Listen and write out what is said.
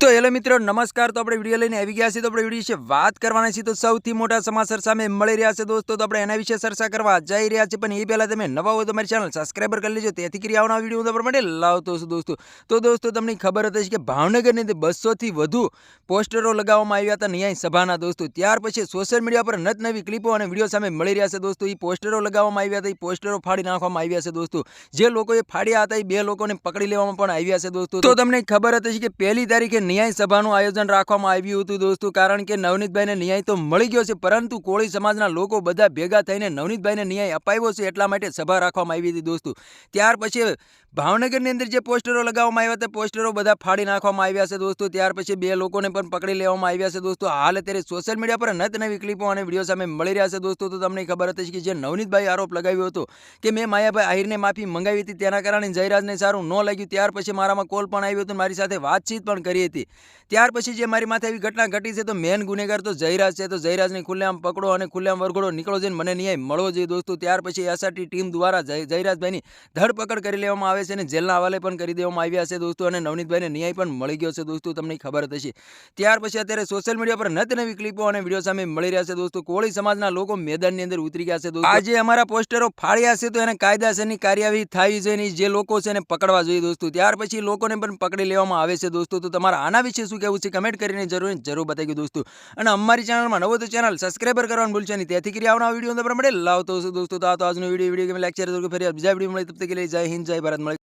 તો હેલો મિત્રો, નમસ્કાર. તો આપણે વીડિયો લઈને આવી ગયા છીએ. તો આપણે વીડિયો વિશે વાત કરવાના છીએ. તો સૌથી મોટા સમાચાર સામે મળી રહ્યા છે દોસ્તો. તો આપણે એના વિશે ચર્ચા કરવા જઈ રહ્યા છીએ. પણ એ પહેલાં તમે નવા હોય તો મારી ચેનલ સબસ્ક્રાઈબર કરી લેજો. તેથી કરી આવના વીડિયો હું તમારા માટે લાવતો છું દોસ્તો. તો દોસ્તો, તમને ખબર હતી કે ભાવનગરની અંદર બસોથી વધુ પોસ્ટરો લગાવવામાં આવ્યા હતા ન્યાય સભાના દોસ્તો. ત્યાર પછી સોશિયલ મીડિયા પર નત નવી ક્લિપો અને વીડિયો સામે મળી રહ્યા છે દોસ્તો. એ પોસ્ટરો લગાવવામાં આવ્યા હતા. એ પોસ્ટરો ફાડી નાખવામાં આવ્યા છે દોસ્તો. જે લોકોએ ફાડ્યા હતા એ બે લોકોને પકડી લેવામાં પણ આવ્યા છે દોસ્તો. તો તમને ખબર હતી કે પહેલી તારીખે ન્યાય સભાનું આયોજન રાખવામાં આવ્યું હતું દોસ્તો. કારણ કે નવનીતભાઈને ન્યાય તો મળી ગયો છે, પરંતુ કોળી સમાજના લોકો બધા ભેગા થઈને નવનીતભાઈને ન્યાય અપાવ્યો છે એટલા માટે સભા રાખવામાં આવી હતી દોસ્તો. ત્યાર પછી ભાવનગરની અંદર જે પોસ્ટરો લગાવવામાં આવ્યા હતા, પોસ્ટરો બધા ફાડી નાખવામાં આવ્યા છે દોસ્તો. ત્યાર પછી બે લોકોને પણ પકડી લેવામાં આવ્યા છે દોસ્તો. હાલ અત્યારે સોશિયલ મીડિયા પર નત નવી ક્લિપો અને વીડિયો સામે મળી રહ્યા છે દોસ્તો. તો તમને ખબર હતી કે જે નવનીતભાઈ આરોપ લગાવ્યો હતો કે મેં માયાભાઈ આહિરને માફી મંગાવી હતી, તેના કારણે જયરાજને સારું ન લાગ્યું. ત્યાર પછી મારામાં કોલ પણ આવ્યો હતો મારી સાથે વાતચીત પણ કરી હતી. ત્યાર પછી જે મારી માથે એવી ઘટના ઘટી છે, તો મેન ગુનેગાર તો જયરાજ છે. તો જયરાજને ખુલ્લેઆમ પકડો અને ખુલ્લેઆમ વરઘોડો નીકળો જઈને મને ન્યાય મળવો જોઈએ દોસ્તો. ત્યાર પછી એસઆરટી ટીમ દ્વારા જય, જયરાજભાઈની ધરપકડ કરી લેવામાં આવે છે અને જેલના હવાલે પણ કરી દેવામાં આવ્યા છે દોસ્તો અને નવનીતભાઈને ન્યાય પણ મળી ગયો છે દોસ્તો, તમને ખબર થશે ત્યાર પછી અત્યારે સોશિયલ મીડિયા પર નત નવી ક્લિપો અને વીડિયો સામે મળી રહ્યા છે દોસ્તો. કોળી સમાજના લોકો મેદાનની અંદર ઉતરી ગયા છે દોસ્તો. આજે અમારા પોસ્ટરો ફાળ્યા છે તો એને કાયદાસરની કાર્યવાહી થવી જોઈએ જે લોકો છે એને પકડવા જોઈએ દોસ્તો. ત્યાર પછી લોકોને પણ પકડી લેવામાં આવે છે દોસ્તો. તો તમારા આના વિશે શું કહેવું છે કમેન્ટ કરીને જરૂર જરૂર બતાવી દોસ્તો. અને અમારી ચેનલમાં નવો તો ચેનલ સબસ્ક્રાઈબર કરવાનું ભૂલશે નહીં. તેથી કરી આવનાર વીડિયો તમારા માટે લાવતો છું દોસ્તો. તો આ તો આજનો વીડિયો વીડિયો ગમે લેક્ચર ફરી બીજા વીડિયો મળે તબ તક જય હિન્દ, જય ભારત. મળે